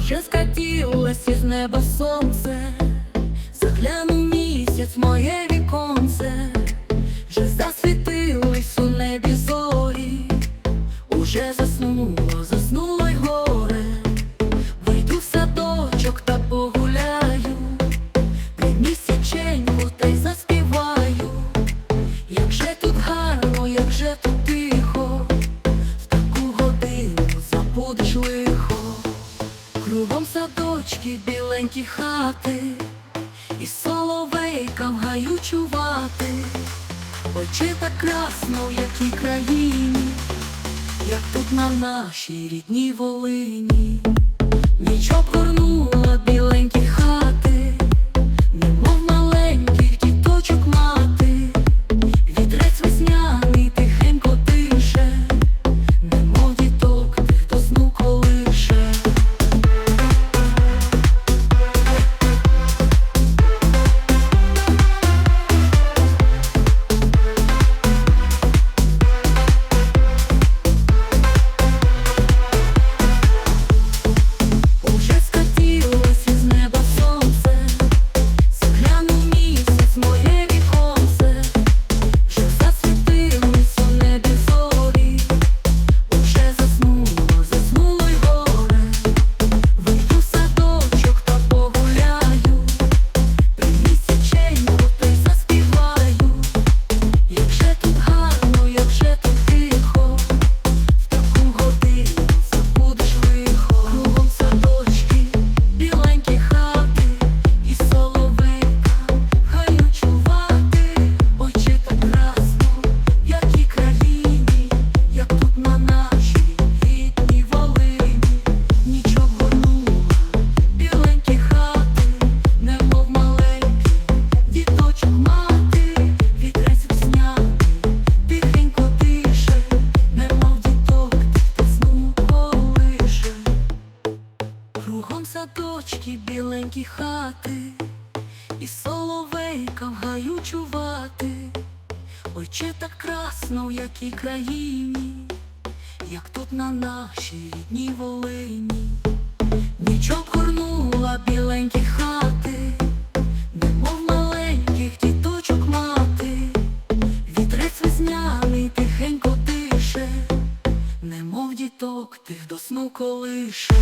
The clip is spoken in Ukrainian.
Вже скатилось із неба сонце, заглянув місяць моє віконце, вже засвітились у небі зорі, уже заснуло, заснуло й горе, вийду в садочок та погуляю, під місяченьку та й заспіваю, як же тут гарно, як же тут тихо, в таку годину забудеш лихо. Кругом садочки, біленькі хати, і соловейкам гаю чувати, очі так красно, в якій країні, як тут на нашій рідній Волині, ніч обгорнула біленькі хати, і соловейка в гаю чувати, Ой, чи так красно, в якій країні, як тут на нашій рідній волині, ніч корнула біленькі хати, немов маленьких діточок мати, вітрець весняний тихенько тише, немов діток тих до сну колише.